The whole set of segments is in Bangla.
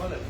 বলেন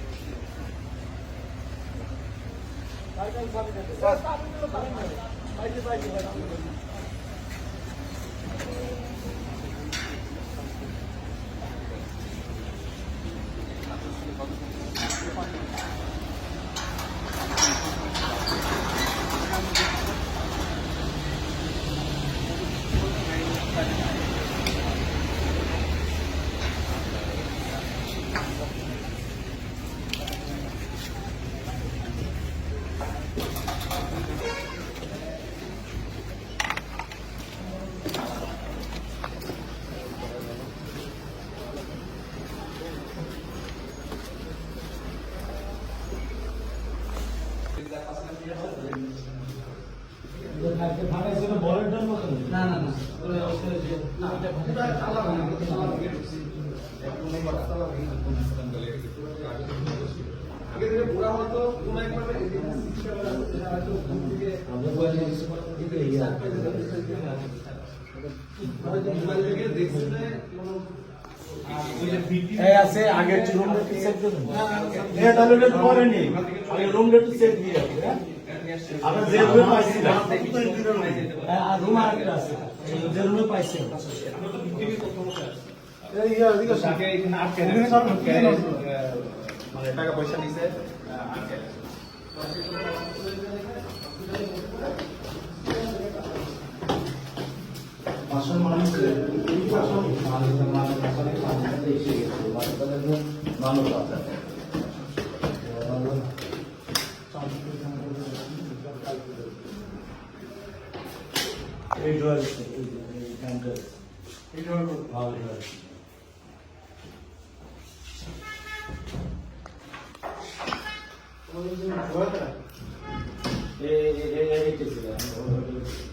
না না না এই আছে আগের রুম রেট সেট করুন হ্যাঁ তাহলে এটা পরে নি আগে রুম রেট সেট দিয়ে হ্যাঁ? আমরা যে রুমে হ্যাঁ আর রুম আরেকটা আছে। যে রুমে পাইছিলাম এই ইয়া এদিকে আসুন। এখানে কারণ কি মানে টাকা পয়সা নিছে আটকে আসল মানুষ এই আসল মানুষ মানুষ আসলে মানুষ এসে গেছে মানুষের মানুষ আছে এই ডোর এই এই কাউন্টার এই ডোর ভালো ডোর এই এই এই এই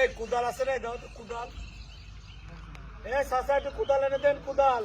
এই কুদাল আছে রে দাও তো কুদাল। এ সাসা একটু কুদাল এনে দেন কুদাল।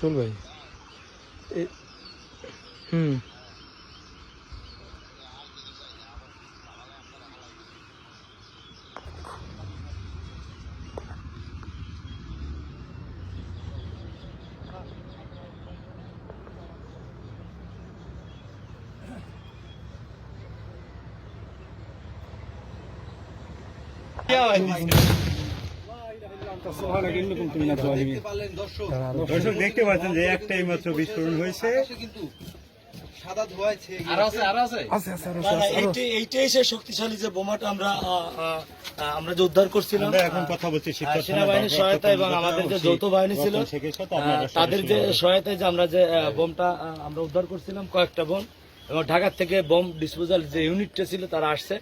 સુલ ભાઈ હમ Yeah, I দর্শক দেখতে পাচ্ছেন যে একটাই মাত্র বিস্ফোরণ হয়েছে। কিন্তু সাদা ধোয়ায় ছেয়ে আরও আছে আরও আছে না, না, এইটাই এইটাই সে শক্তিশালী যে বোমাটা আমরা যে উদ্ধার করছিলাম। আমরা এখন কথা বলছি সেনাবাহিনীর সহায়তা এবং আমাদের যে যৌথ বাহিনী ছিল তাদের যে সহায়তায় যে আমরা যে বোমটা আমরা উদ্ধার করছিলাম কয়েকটা বোম এবং ঢাকার থেকে বোম ডিসপোজাল যে ইউনিটটা ছিল তারা আসছে।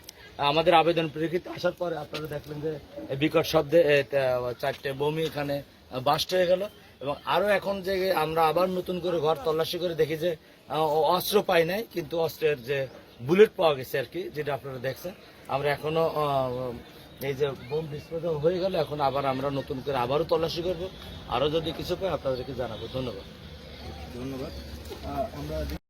আমাদের আবেদন প্রেক্ষিতে আসার পরে আপনারা দেখলেন যে বিকট শব্দে চারটে বমি এখানে বাস্ট হয়ে গেল। এবং আরও এখন যে আমরা আবার নতুন করে ঘর তল্লাশি করে দেখি যে অস্ত্র পাই নাই কিন্তু অস্ত্রের যে বুলেট পাওয়া গেছে আর কি যেটা আপনারা দেখছেন। আমরা এখনও আহ, এই যে বোম ডিসপোজাল হয়ে গেল এখন আবার আমরা নতুন করে আবারও তল্লাশি করব। আরও যদি কিছু পাই আপনাদেরকে জানাব। ধন্যবাদ। ধন্যবাদ। আমরা